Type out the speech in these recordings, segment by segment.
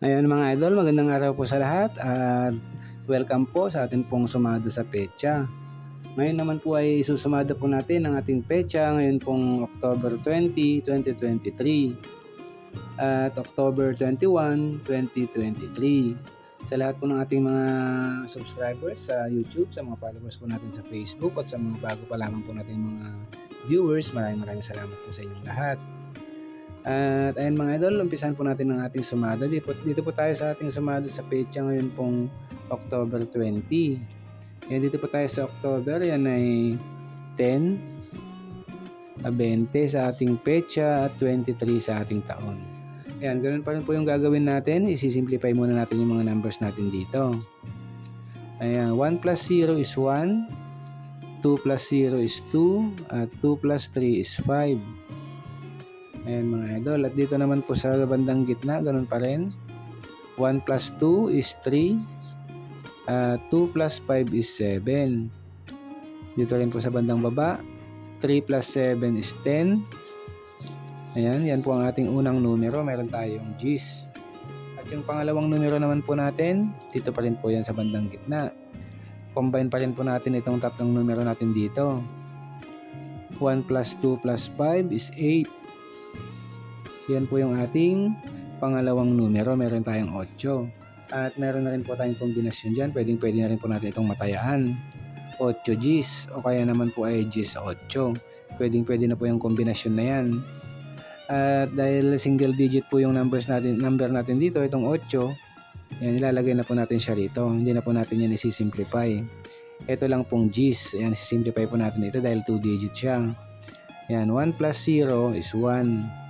Ayan mga idol, magandang araw po sa lahat at welcome po sa atin pong sumada sa pecha. Ngayon naman po ay susumada po natin ang ating pecha ngayon pong October 20, 2023 at October 21, 2023. Sa lahat po ng ating mga subscribers sa YouTube, sa mga followers po natin sa Facebook at sa mga bago pa lamang po natin mga viewers, maraming maraming salamat po sa inyong lahat. At ayun mga idol, umpisan po natin ang ating sumada. Dito dito po tayo sa ating sumada sa pecha ngayon pong October 20. Yan dito po tayo sa October, yan ay 10, ah, 20 sa ating pecha at 23 sa ating taon. Ayan, ganun pa rin po yung gagawin natin. Isisimplify muna natin yung mga numbers natin dito. Ayan, 1 plus 0 is 1, 2 plus 0 is 2, at 2 plus 3 is 5. Ayan mga idol. At dito naman po sa bandang gitna, ganun pa rin. 1 plus 2 is 3. Uh, 2 plus 5 is 7. Dito rin po sa bandang baba. 3 plus 7 is 10. Ayan, yan po ang ating unang numero. Meron tayong G's. At yung pangalawang numero naman po natin, dito pa rin po yan sa bandang gitna. Combine pa rin po natin itong tatlong numero natin dito. 1 plus 2 plus 5 is 8. Yan po yung ating pangalawang numero. Meron tayong 8. At meron na rin po tayong kombinasyon dyan. Pwedeng pwede na rin po natin itong matayaan. 8 Gs o kaya naman po ay Gs 8. Pwedeng pwede na po yung kombinasyon na yan. At dahil single digit po yung numbers natin, number natin dito, itong 8, yan, ilalagay na po natin siya rito. Hindi na po natin yan isi-simplify. Ito lang pong G's. Yan, isi-simplify po natin ito dahil 2 digit siya. Yan, 1 plus 0 is 1.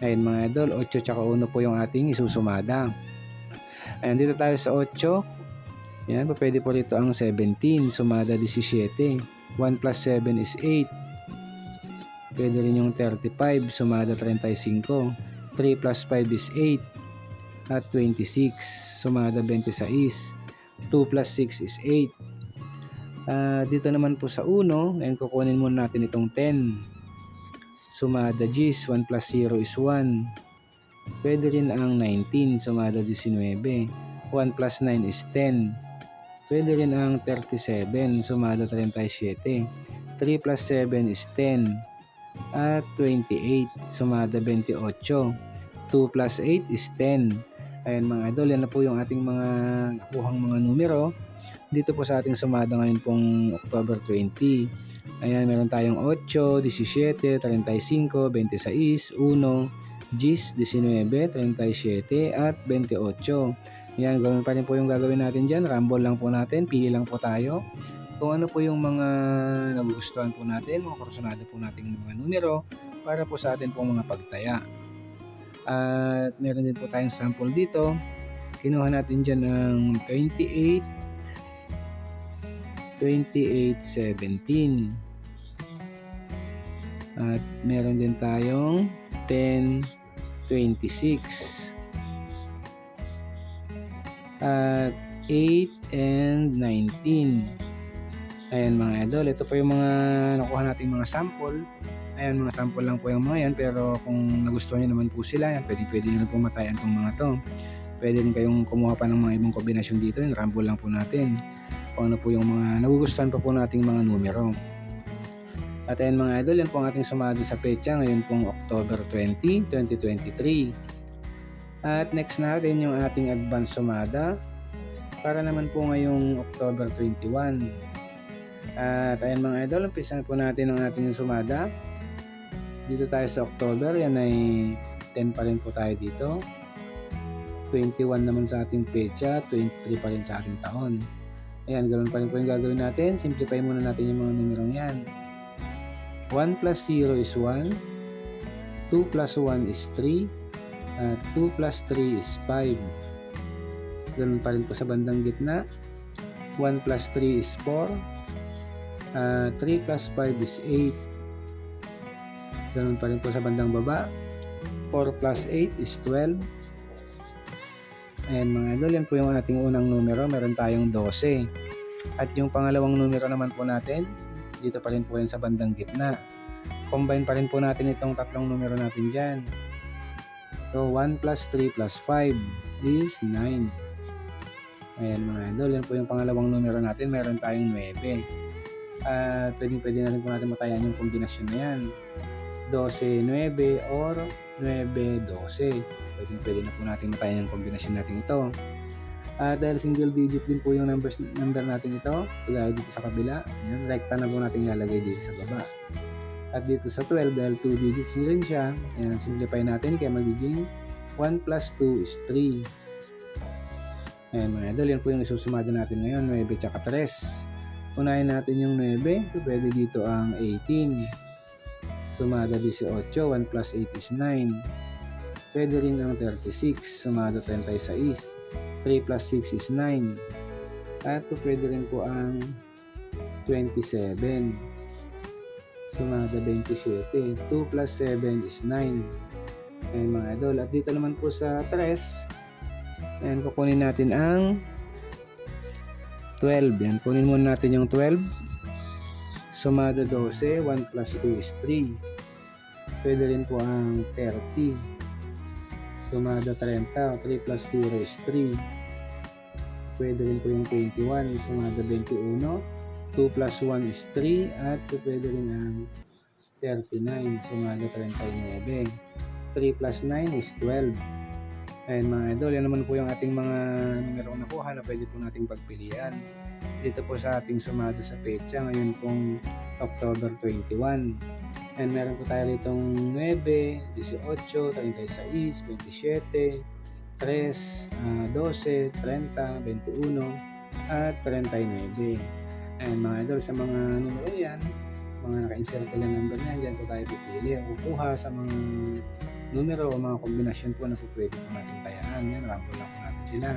Ayun mga idol, 8 tsaka 1 po yung ating isusumada. Ayan, dito tayo sa 8. Yan, pwede po rito ang 17, sumada 17. 1 plus 7 is 8. Pwede rin yung 35, sumada 35. 3 plus 5 is 8. At 26, sumada 26. 2 plus 6 is 8. Ah, dito naman po sa 1, ngayon kukunin muna natin itong 10. Sumada G's, 1 plus 0 is 1. Pwede rin ang 19, sumada 19. 1 plus 9 is 10. Pwede rin ang 37, sumada 37. 3 plus 7 is 10. At 28, sumada 28. 2 plus 8 is 10. Ayan mga idol, yan na po yung ating mga nakuhang mga numero. Dito po sa ating sumada ngayon pong October 20. Ayan, meron tayong 8, 17, 35, 26, 1, Gis, 19, 37, at 28. Yan, gawin pa rin po yung gagawin natin dyan. Rumble lang po natin, pili lang po tayo. Kung ano po yung mga nagugustuhan po natin, mga kursunado po nating mga numero para po sa atin pong mga pagtaya. At meron din po tayong sample dito. Kinuha natin dyan ng 28, 28, 17. At meron din tayong 10, 26. At 8 and 19. Ayan mga idol, ito po yung mga nakuha nating mga sample. Ayan, mga sample lang po yung mga yan. Pero kung nagustuhan nyo naman po sila, yan, pwede, pwede nyo po matayan itong mga to. Pwede rin kayong kumuha pa ng mga ibang kombinasyon dito. Yung rumble lang po natin. Kung ano po yung mga nagugustuhan pa po nating mga numero. At ayan mga idol, yan po ang ating sumado sa pecha ngayon pong October 20, 2023. At next natin yung ating advance sumada para naman po ngayong October 21. At ayan mga idol, umpisan po natin ang ating sumada. Dito tayo sa October, yan ay 10 pa rin po tayo dito. 21 naman sa ating pecha, 23 pa rin sa ating taon. Ayan, ganoon pa rin po yung gagawin natin. Simplify muna natin yung mga numerong yan. 1 plus 0 is 1. 2 plus 1 is 3. At 2 plus 3 is 5. Ganun pa rin po sa bandang gitna. 1 plus 3 is 4. Uh, 3 plus 5 is 8. Ganun pa rin po sa bandang baba. 4 plus 8 is 12. Ayan mga idol, yan po yung ating unang numero. Meron tayong 12. At yung pangalawang numero naman po natin, dito pa rin po yan sa bandang gitna. Combine pa rin po natin itong tatlong numero natin dyan. So, 1 plus 3 plus 5 is 9. Ayan mga idol, yan po yung pangalawang numero natin. Meron tayong 9. At pwedeng pwede na rin po natin matayan yung kombinasyon na yan. 12-9 or 9-12. Pwedeng pwede na po natin matayan yung kombinasyon natin ito. At dahil single digit din po yung numbers, number natin ito, kagaya dito sa kabila, yan, rekta na po natin ilalagay dito sa baba. At dito sa 12, dahil 2 digits rin siya, yan, simplify natin kaya magiging 1 plus 2 is 3. Ayan mga idol, yan po yung isusumada natin ngayon, 9 tsaka 3. Unahin natin yung 9, so pwede dito ang 18. Sumada 18, 1 plus 8 is 9. Pwede rin ang 36, sumada 36. 3 plus 6 is 9. At pwede rin po ang 27. Sumada 27. 2 plus 7 is 9. Ayan mga idol. At dito naman po sa 3, ayan, kukunin natin ang 12. Yan, kunin muna natin yung 12. Sumada 12. 1 plus 2 is 3. Pwede rin po ang 30. Sumada 30. 3 plus 0 is 3. Pwede rin po yung 21. Sumada 21. 2 plus 1 is 3. At pwede rin ang 39. Sumada 39. 3 plus 9 is 12. Ayan mga idol, yan naman po yung ating mga numero nakuha na pwede po nating pagpilian. Dito po sa ating sumada sa petsa, ngayon pong October 21. And meron po tayo ditong 9, 18, 36, 27, 3, ah, 12, 30, 21, at 39. And mga idol, sa mga numero yan, sa mga naka-insert na number niyan, dyan po tayo pipili. Kukuha sa mga numero o mga kombinasyon po na po pwede po natin tayaan. Yan, ramble lang po natin sila.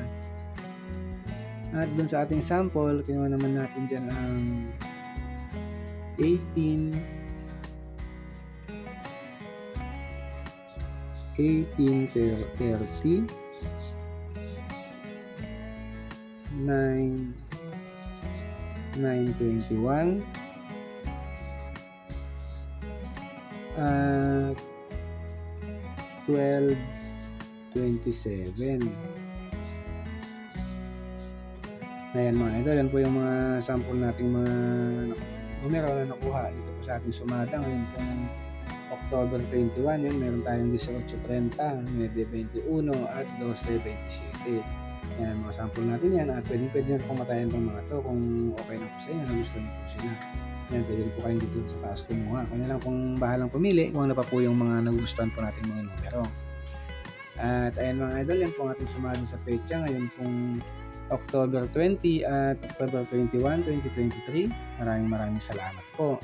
At dun sa ating sample, kinuha naman natin dyan ang 18, 18, 30, 9, 921, at 12, 27. Ayan mga idol, yan po yung mga sample nating mga numero na nakuha dito po sa ating sumada. Ngayon pong October 21, yun, meron tayong 18.30, 9.21 at 12.27. Yan, mga sample natin yan at pwede pwede na pumatayan itong mga to kung okay na po sa inyo, na gusto niyo po sila. Yan, pwede po kayong dito sa taas kumuha. Kanya lang kung bahalang pumili kung ano pa po yung mga nagustuhan po nating mga numero. At ayan mga idol, yan po ang ating sumada sa pecha ngayon pong October 20 at October 21, 2023. Maraming maraming salamat po.